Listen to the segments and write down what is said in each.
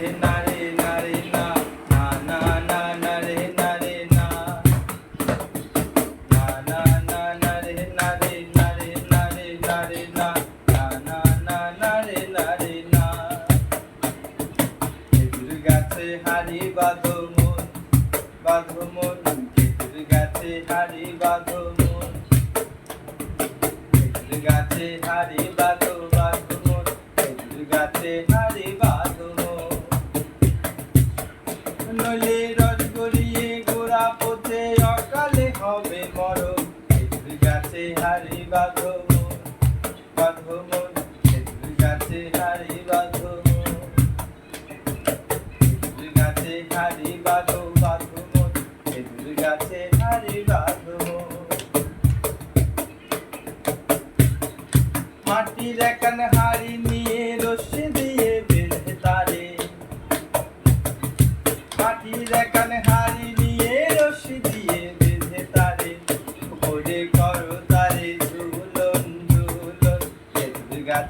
রে না রে না রে না না না না না রে না রে না না না না না রে না রে না রে না রে না রে না না না না না রে না রে না খেজুর গাছে হাড়ি বাঁধো মন বাঁধো খেজুর গাছে হাড়ি বাঁধো মন খেজুর গাছে হাড়ি বাঁধো বাঁধো হাড়ি বাঁধো মন বাঁধো মন খেজুর মাটির একান হাড়ি নিয়ে রশ্মি দিয়ে বেঁধে তারে। মাটির একান হাড়ি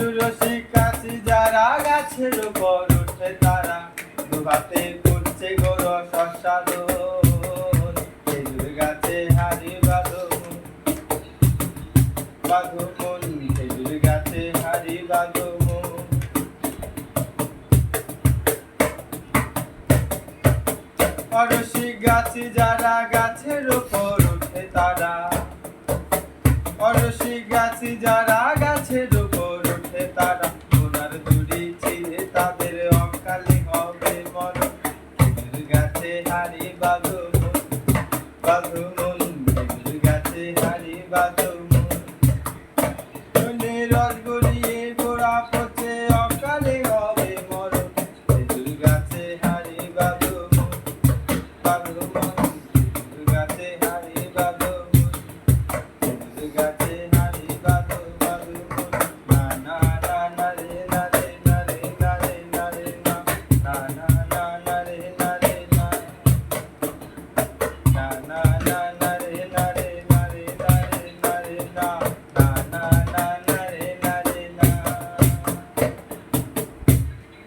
তুলসী কাঠি যারা গাছের ওপর উঠে তারা দুহাতে করছে গোর খেজুর গাছে অরসি গাছে যারা গাছের ওপর ওঠে তারা। অরসি গাছে যারা বাজু মন গাছে হারি বাজু